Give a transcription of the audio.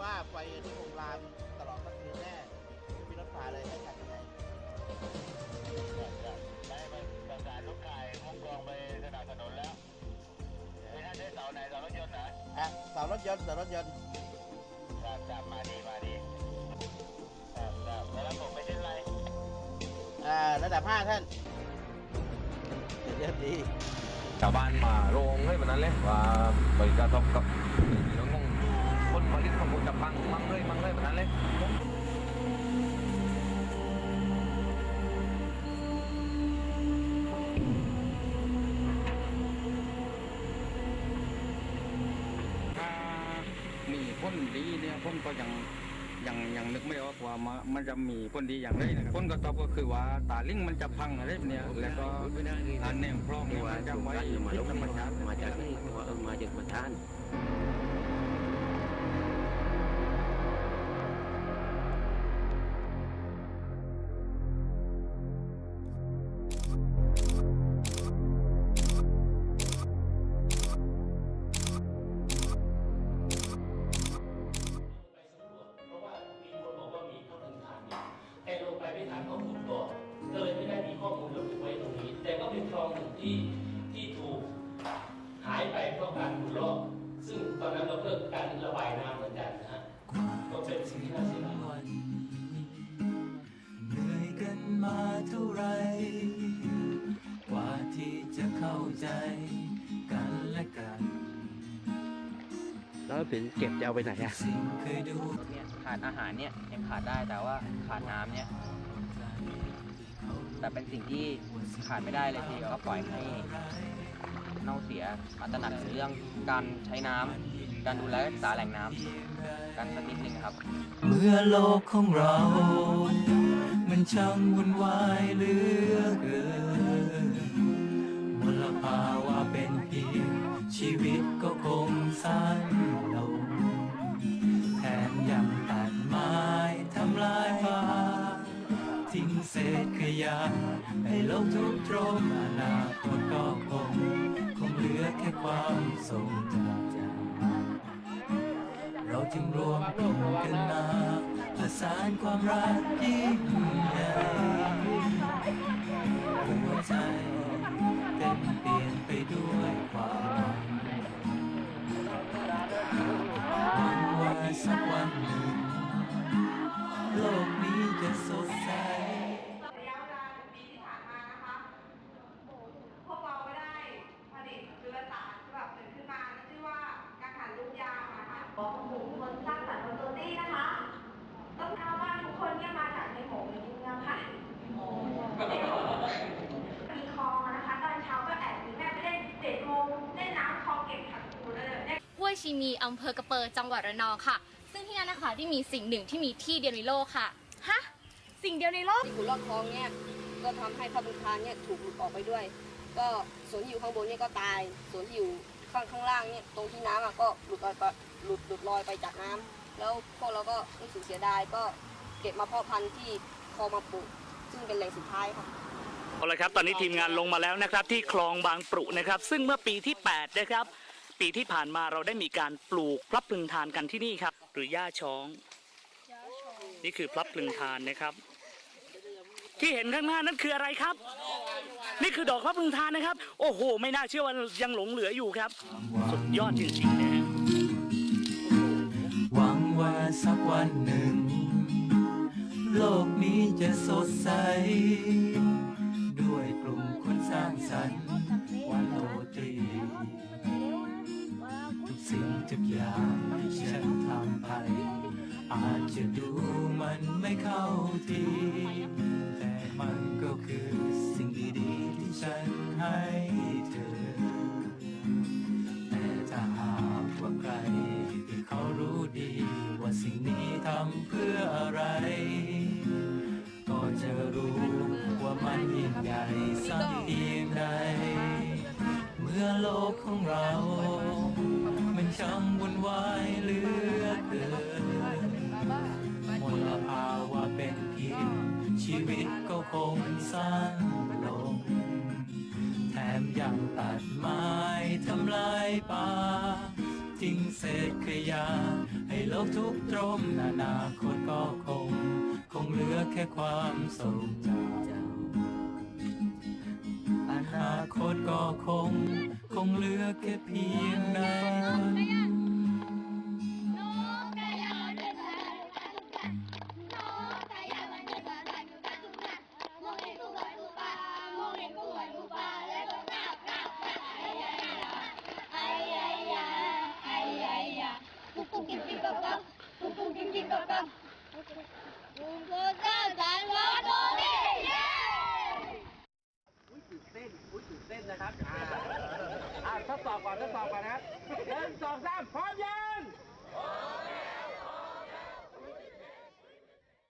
ว่าไฟที่คงลามตลอดทั้งคืนแน่ไม่มีรถผ่านเลยให้ขับยังไงได้ไปประสานลูกไก่มุ่งกองไปสนับสนุนแล้วไอ้ท่านได้เสาไหนเสารถยนต์เหรออะเสารถยนต์เสารถยนต์ครับครับมาดีมาดีครับครับแล้วผมไม่ใช่ไรอ่าระดับห้าท่านเรียบดีชาวบ้านมาโรงให้แบบนั้นเลยว่าบริการตอบกับเรื่องของคนผลิตของ ผมจะพังมั่งเลยมั่งเลยแบบนั้นเลยถ้ามีพ้นดีเนี่ยผมก็ยังยังยังนึกไม่ออกว่ามามันจะมีพ้นดีอย่างไรนะครับพ้นกระทบก็คือว่าตาลิงมันจะพังอะไรแบบเนี้ยแล้วก็อันแนวพร่องเนี่ยมันจะไว้พิษธรรมชาติมาจากไหนเพราะว่าเออมาจากมาทาน นนั้นเราเพิ่มการระบายน้ำเหมือนกันนะฮะก็เป็นสิ่งที่น่าเสียดายเหนื่อยกันมาเท่าไร กว่าที่จะเข้าใจกันและกัน แล้วถึงเก็บจะเอาไปไหนอะสิ่งเคยดูเนี่ยขาดอาหารเนี่ยยังขาดได้แต่ว่าขาดน้ำเนี่ย แต่เป็นสิ่งที่ขาดไม่ได้เลยทีเดียวก็ปล่อยให้เน่าเสียอาจจะหนักถึงเรื่องการใช้น้ำ การดูแลรักษาแหล่งน้ำกันสักนิดนึงครับ เมื่อโลกของเรา มันช่างวุ่นวายเหลือเกินมลภาวะเป็นเพียงชีวิตก็คงสั้นลงแถมยังตัดไม้ทำลายป่าทิ้งเศษขยะ ให้โลกทุกโทรมอนาคตก็คง คงเหลือแค่ความทรงจำ จึงรวมกลุ่มกันมาประสานความรักยิ่งใหญ่หัวใจเต็มเปลี่ยนไปด้วยความ ชีมีอำเภอกระเปอจังหวัดระนองค่ะ ซึ่งที่นั่นนะคะที่มีสิ่งหนึ่งที่มีที่เดียวในโลกค่ะฮะสิ่งเดียวในโลกที่ขุดลอกคลองเนี่ยก็ทำให้พระบุทานเนี่ยถูกหลุดออกไปด้วย ก็ส่วนที่อยู่ข้างบนเนี่ยก็ตาย ส่วนที่อยู่ข้างข้างล่างเนี่ยตรงที่น้ำอะก็หลุดลอยไปหลุดหลุดลอยไปจากน้ำแล้วพวกเราก็รู้สึกเสียดายก็เก็บมาเพาะพันธุ์ที่คลองมาปลูกซึ่งเป็นแหล่งสุดท้ายค่ะ เอาละครับตอนนี้ทีมงานลงมาแล้วนะครับที่คลองบางปรุนะครับ ซึ่งเมื่อปีที่ 8 นะครับ ปีที่ผ่านมาเราได้มีการปลูกพลับพลึงทานกันที่นี่ครับ หรือย่าช้อง นี่คือพลับพลึงทานนะครับ ที่เห็นข้างหน้านั้นคืออะไรครับ นี่คือดอกพลับพลึงทานนะครับ โอ้โห ไม่น่าเชื่อว่ายังหลงเหลืออยู่ครับ สุดยอดจริงๆนะฮะหวังว่าสักวันหนึ่ง โลกนี้จะสดใส ด้วยกลุ่มคนสร้างสรรค์ อาจจะดูมันไม่เข้าที แต่มันก็คือสิ่งดีๆที่ฉันให้เธอ แต่ถ้าหากว่าใครที่เขารู้ดี ว่าสิ่งนี้ทำเพื่ออะไร ก็จะรู้ว่ามันยิ่งใหญ่สักเพียงใด เมื่อโลกของเรา มันช่างวุ่นวาย เศษขยะ ให้โลกทุกตรมอนาคตก็คง คงเหลือแค่ความทรงจำอนาคตก็คง คงเหลือแค่เพียงนั้น ครับอ่าอ่าทดสอบก่อนทดสอบก่อนนะครับหนึ่งสองสามพร้อมยัง